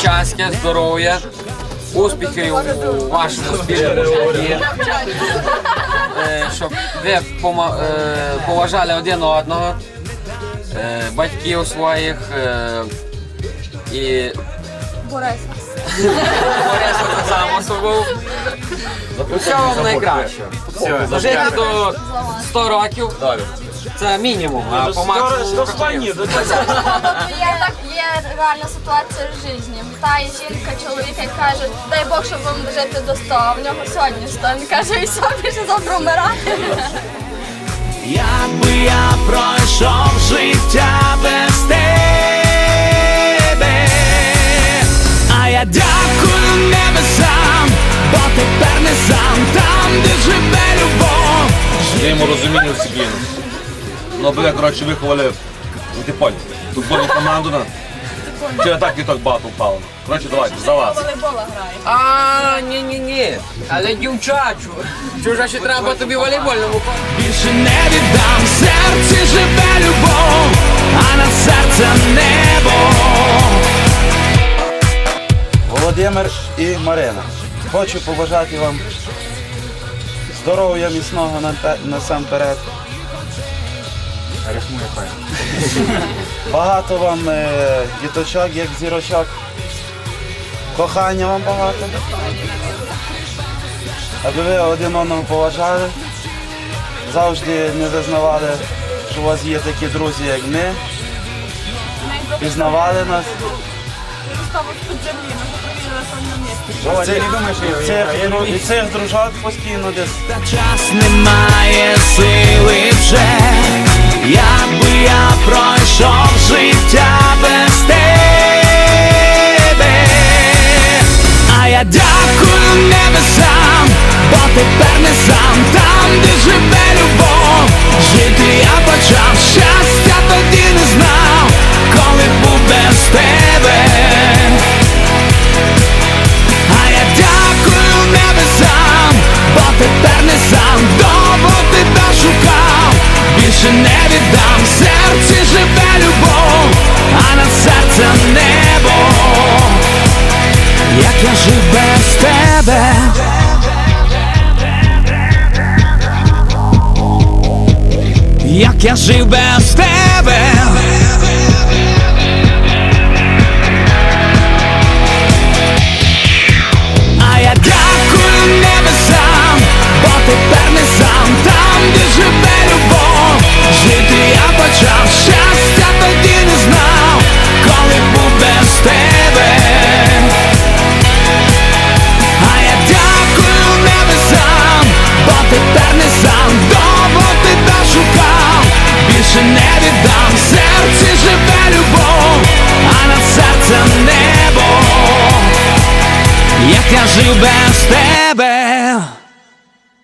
Щастя, здоров'я, успіхів у вашому спільному. Е, Щоб ви е, поважали один одного, е, батьків своїх і Борис. Бориса так само собою. Всього вам найкраще. Дожити до 100 років це мінімум, а по максимуму. До Є так, є реальна ситуація в житті. Та і жінка, чоловік, як каже, дай Бог, щоб вам дожити до 100, а в нього сьогодні 100. Він каже, і все, більше завтра вмирати. Якби я пройшов життя Даємо розуміння. Ну, бля, коротше, виховали, ти понял, футбольну команду на. Чи так і так багато впало. Коротше, давайте, за вас. А, ні, ні, ні. Але дівчачу. Чужа ще треба тобі волейбольному. Більше не віддам, серці живе любов, а над серцем небо. Володимир і Марина. Хочу побажати вам здоров'я міцного на- насамперед. Багато вам е, діточок, як зірочок. Кохання вам багато. Аби ви один одного поважали. Завжди не визнавали, що у вас є такі друзі, як ми. Пізнавали нас. Це, і цих дружок постійно десь. Та час немає сили вже, якби я пройшов життя без тебе, а я дякую небесам, бо тепер не сам там, де живе любов. Жити я почав щастя, я жив без тебе. Як я жив без тебе.